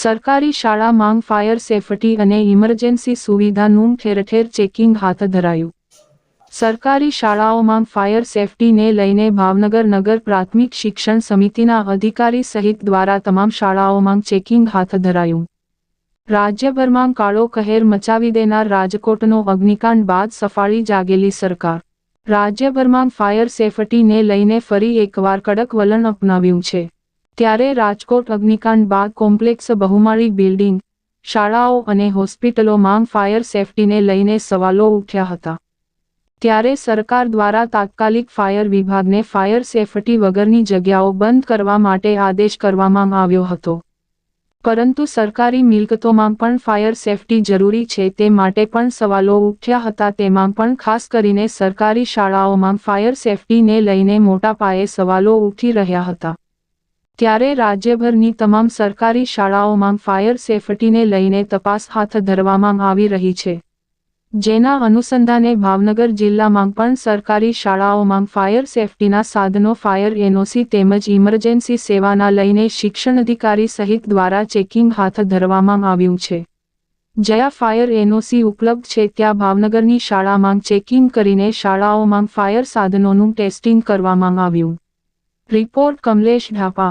સરકારી શાળામાં fire safety અને ઇમરજન્સી સુવિધાનું ઠેરઠેર ચેકિંગ હાથ ધરાયું. સરકારી શાળાઓમાં ફાયર સેફટીને લઈને ભાવનગર નગર પ્રાથમિક શિક્ષણ સમિતિના અધિકારી સહિત દ્વારા તમામ શાળાઓમાં ચેકિંગ હાથ ધરાયું. રાજ્યભરમાં કાળો કહેર મચાવી દેનાર રાજકોટનો અગ્નિકાંડ બાદ સફાળી જાગેલી સરકાર. રાજ્યભરમાં ફાયર સેફટીને લઈને ફરી એકવાર કડક વલણ અપનાવ્યું છે. ત્યારે રાજકોટ અગ્નિકાંડ બાદ કોમ્પ્લેક્સ બહુમાળી બિલ્ડિંગ, શાળાઓ અને હોસ્પિટલોમાં ફાયર સેફટીને લઈને સવાલો ઉઠ્યા હતા. ત્યારે સરકાર દ્વારા તાત્કાલિક ફાયર વિભાગને ફાયર સેફટી વગરની જગ્યાઓ બંધ કરવા માટે આદેશ કરવામાં આવ્યો હતો. પરંતુ સરકારી મિલકતોમાં પણ ફાયર સેફટી જરૂરી છે તે માટે પણ સવાલો ઉઠ્યા હતા તેમાં પણ ખાસ કરીને સરકારી શાળાઓમાં ફાયર સેફટીને લઈને મોટા પાયે સવાલો ઉઠી રહ્યા હતા. ત્યારે રાજ્યભરની તમામ સરકારી શાળાઓમાં ફાયર સેફટીને લઈને તપાસ હાથ ધરવામાં આવી રહી છે. જેના અનુસંધાને ભાવનગર જિલ્લામાં પણ સરકારી શાળાઓમાં ફાયર સેફટીના સાધનો, ફાયર એનઓસી તેમજ ઇમરજન્સી સેવાના લઈને શિક્ષણ અધિકારી સહિત દ્વારા ચેકિંગ હાથ ધરવામાં આવ્યું છે. જ્યાં ફાયર એનઓસી ઉપલબ્ધ છે ત્યાં ભાવનગરની શાળામાં ચેકિંગ કરીને શાળાઓમાં ફાયર સાધનોનું ટેસ્ટિંગ કરવામાં આવ્યું. રિપોર્ટ કમલેશ ઢાપા